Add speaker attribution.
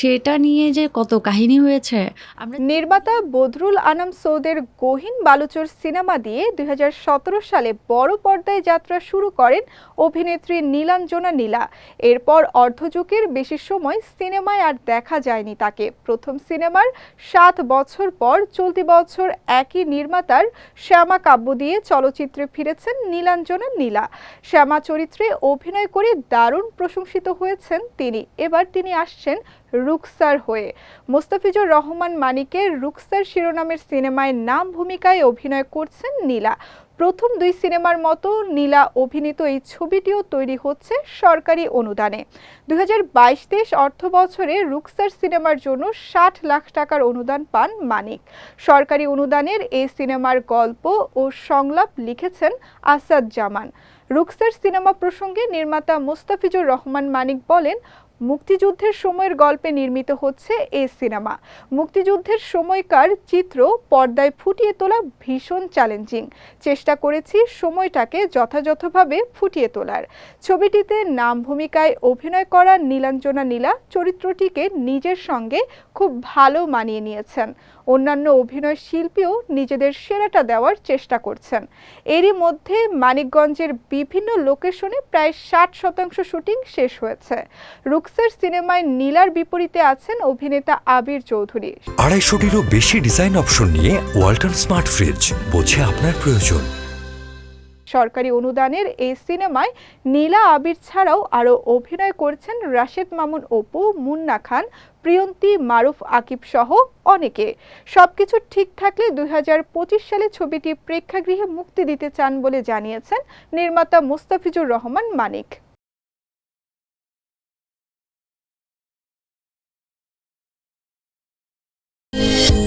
Speaker 1: সেটা নিয়ে যে কত কাহিনী হয়েছে, আমরা
Speaker 2: নির্মাতা বদরুল আনাম সৌদের গহীন বালুচর সিনেমা দিয়ে দু হাজার সতেরো সালে বড় পর্দায় যাত্রা শুরু করেন অভিনেত্রী নীলাঞ্জনা নীলা। এরপর অর্ধযুগের বেশি সময় সিনেমায় আর দেখা যায়নি তাকে। প্রথম সিনেমার সাত বছর পর চলতি বছর একই নির্মাতার শ্যামা কাব্য দিয়ে চলচ্চিত্রে ফিরেছেন নীলাঞ্জনা নীলা। শ্যামা চরিত্রে অভিনয় করে দারুণ প্রশংসিত হয়েছেন তিনি। এবার তিনি আসছেন রুকসার হয়ে। মোস্তাফিজুর রহমান মানিকের রুকসার শিরোনামের সিনেমায় নাম ভূমিকায় অভিনয় করছেন নীলা। প্রথম দুই সিনেমার মতো নীলা অভিনীত এই ছবিটিও তৈরি হচ্ছে সরকারি অনুদানে। দু হাজার বাইশ তেইশ অর্থ বছরে রুকসার সিনেমার জন্য ষাট লাখ টাকার অনুদান পান মানিক। সরকারি অনুদানের এই সিনেমার গল্প ও সংলাপ লিখেছেন আসাদ জামান। রুকসার সিনেমা প্রসঙ্গে নির্মাতা মোস্তাফিজুর রহমান মানিক বলেন মুক্তিযুদ্ধের সময়ের গল্পে নির্মিত হচ্ছে এই সিনেমা। মুক্তিযুদ্ধের সময়কার চিত্র পর্দায় ফুটিয়ে তোলা ভীষণ চ্যালেঞ্জিং। চেষ্টা করেছি সময়টাকে যথাযথভাবে ফুটিয়ে তোলার। ছবিটিতে নাম ভূমিকায় অভিনয় করা নীলাঞ্জনা নীলা চরিত্রটিকে নিজের সঙ্গে খুব ভালো মানিয়ে নিয়েছেন। অন্যান্য অভিনয় শিল্পীও নিজেদের সেরাটা দেওয়ার চেষ্টা করছেন। এরই মধ্যে মানিকগঞ্জের বিভিন্ন লোকেশনে প্রায় ষাট শতাংশ শুটিং শেষ হয়েছে। রুকসের সিনেমায় নীলার বিপরীতে আছেন অভিনেতা আবির চৌধুরী।
Speaker 3: আড়াইশোটিরও বেশি ডিজাইন অপশন নিয়ে ওয়ালটন স্মার্ট ফ্রিজ বোঝে আপনার প্রয়োজন।
Speaker 2: সরকারি অনুদানের এই সিনেমায় নীলা আবির ছাড়াও আরও অভিনয় করছেন রাশেদ মামুন অপু মুন্না খান প্রিয়ন্তী মারুফ আকিব সহ অনেকে। সবকিছু ঠিক থাকলে দুই হাজার পঁচিশ সালে ছবিটি প্রেক্ষাগৃহে মুক্তি দিতে চান বলে জানিয়েছেন নির্মাতা মুস্তাফিজুর রহমান মানিক। Thank you.